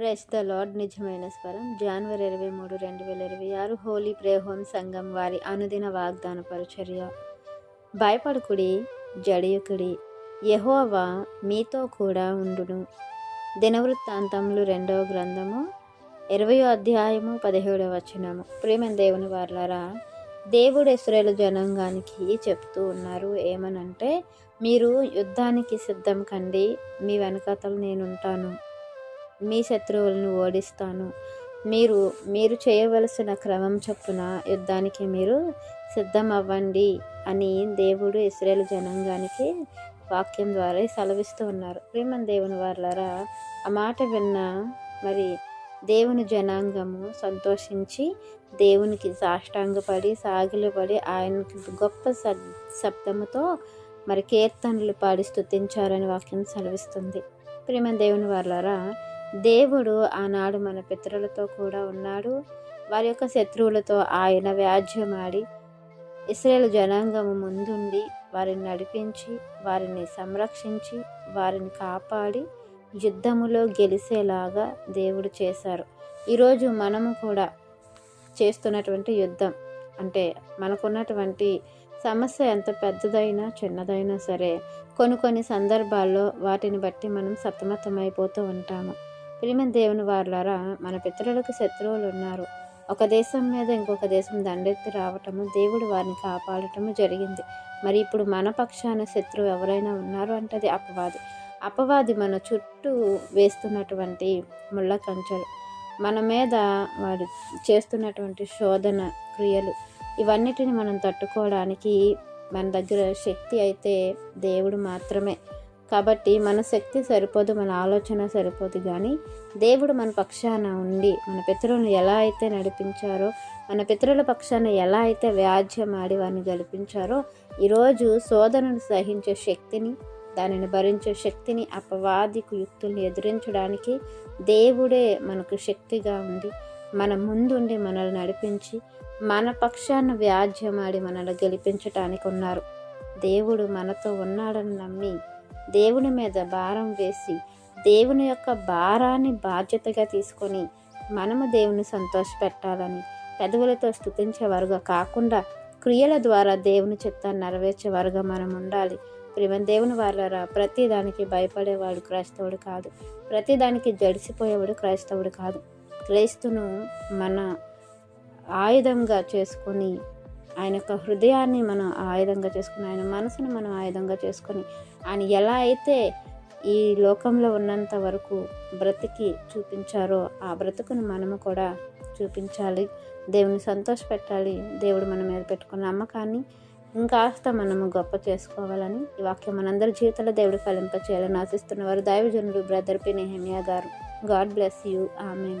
Price the lord నిజమైన స్వరం. జనవరి ఇరవై మూడు రెండు వేల ఇరవై ఆరు హోలీ ప్రేహోన్ సంఘం వారి అనుదిన వాగ్దాన పరిచర్య భయపడుకుడి జడియుకుడి యెహోవా మీతో కూడా ఉండును. దినవృత్తాంతములు రెండవ గ్రంథము ఇరవయో అధ్యాయము పదిహేడవ వచనము. ప్రేమ దేవుని వార్లారా దేవుడు ఇస్రాయేల్ జనాంగానికి చెప్తూ ఉన్నారు. ఏమనంటే మీరు యుద్ధానికి సిద్ధం కండి మీ వెనకతలు నేనుంటాను. మీ శత్రువులను ఓడిస్తాను. మీరు మీరు చేయవలసిన క్రమం చొప్పున యుద్ధానికి మీరు సిద్ధం అవ్వండి అని దేవుడు ఇస్రాయేల్ జనాంగానికి వాక్యం ద్వారా సెలవిస్తూ ఉన్నారు. ప్రేమ దేవుని వారులరా ఆ మాట విన్న మరి దేవుని జనాంగము సంతోషించి దేవునికి సాష్టాంగపడి సాగిలపడి ఆయనకి గొప్ప స శబ్దముతో మరి కీర్తనలు పాడి స్తుతించారని వాక్యం సెలవిస్తుంది. ప్రేమ దేవుని వారులరా దేవుడు ఆనాడు మన పితరులతో కూడా ఉన్నాడు. వారి యొక్క శత్రువులతో ఆయన వ్యాజ్యమాడి ఇస్రాయేల్ జనాంగము ముందుండి వారిని నడిపించి వారిని సంరక్షించి వారిని కాపాడి యుద్ధములో గెలిచేలాగా దేవుడు చేశారు. ఈరోజు మనము కూడా చేస్తున్నటువంటి యుద్ధం అంటే మనకున్నటువంటి సమస్య ఎంత పెద్దదైనా చిన్నదైనా సరే కొన్ని కొన్ని సందర్భాల్లో వాటిని బట్టి మనం సతమతమైపోతూ ఉంటాము. ప్రియమైన దేవుని వారులారా మన పితరులకు శత్రువులు ఉన్నారు. ఒక దేశం మీద ఇంకొక దేశం దండెత్తి రావటము దేవుడు వారిని కాపాడటము జరిగింది. మరి ఇప్పుడు మన పక్షాన శత్రువు ఎవరైనా ఉన్నారు అంటే అది అపవాది. అపవాది మన చుట్టూ వేస్తున్నటువంటి ముళ్ళ కంచెలు. మన మీద వాడు చేస్తున్నటువంటి శోధన క్రియలు ఇవన్నిటిని మనం తట్టుకోవడానికి మన దగ్గర శక్తి అయితే దేవుడు మాత్రమే. కాబట్టి మన శక్తి సరిపోదు మన ఆలోచన సరిపోదు కానీ దేవుడు మన పక్షాన ఉండి మన పితరులను ఎలా అయితే నడిపించారో మన పితరుల పక్షాన ఎలా అయితే వ్యాజ్యం ఆడి వారిని గెలిపించారో ఈరోజు శోధనను సహించే శక్తిని దానిని భరించే శక్తిని అపవాదికు యుక్తుల్ని ఎదిరించడానికి దేవుడే మనకు శక్తిగా ఉండి మన ముందుండి మనల్ని నడిపించి మన పక్షాన వ్యాజ్యమాడి మనల్ని గెలిపించటానికి ఉన్నారు. దేవుడు మనతో ఉన్నాడని నమ్మి దేవుని మీద భారం వేసి దేవుని యొక్క భారాన్ని బాధ్యతగా తీసుకొని మనము దేవుని సంతోషపెట్టాలని పెదవులతో స్థుతించేవారుగా కాకుండా క్రియల ద్వారా దేవుని చిత్తాన్ని నెరవేర్చేవారుగా మనం ఉండాలి. ప్రేమ దేవుని వాళ్ళరా ప్రతి దానికి భయపడేవాడు క్రైస్తవుడు కాదు. ప్రతి దానికి జడిసిపోయేవాడు క్రైస్తవుడు కాదు. క్రైస్తును మన ఆయుధంగా చేసుకొని ఆయన యొక్క హృదయాన్ని మనం ఆయుధంగా చేసుకుని ఆయన మనసును మనం ఆయుధంగా చేసుకొని ఆయన ఎలా అయితే ఈ లోకంలో ఉన్నంత వరకు బ్రతికి చూపించారో ఆ బ్రతుకును మనము కూడా చూపించాలి. దేవుని సంతోషపెట్టాలి దేవుడు మన మీద పెట్టుకున్న నమ్మకాన్ని ఇంకాస్త మనము గొప్ప చేసుకోవాలని ఈ వాక్యం మనందరి జీవితంలో దేవుడు ఫలింప చేయాలని ఆశిస్తున్నవారు దైవజనుడు బ్రదర్ పి. నెహమియా గారు. God bless you. Amen.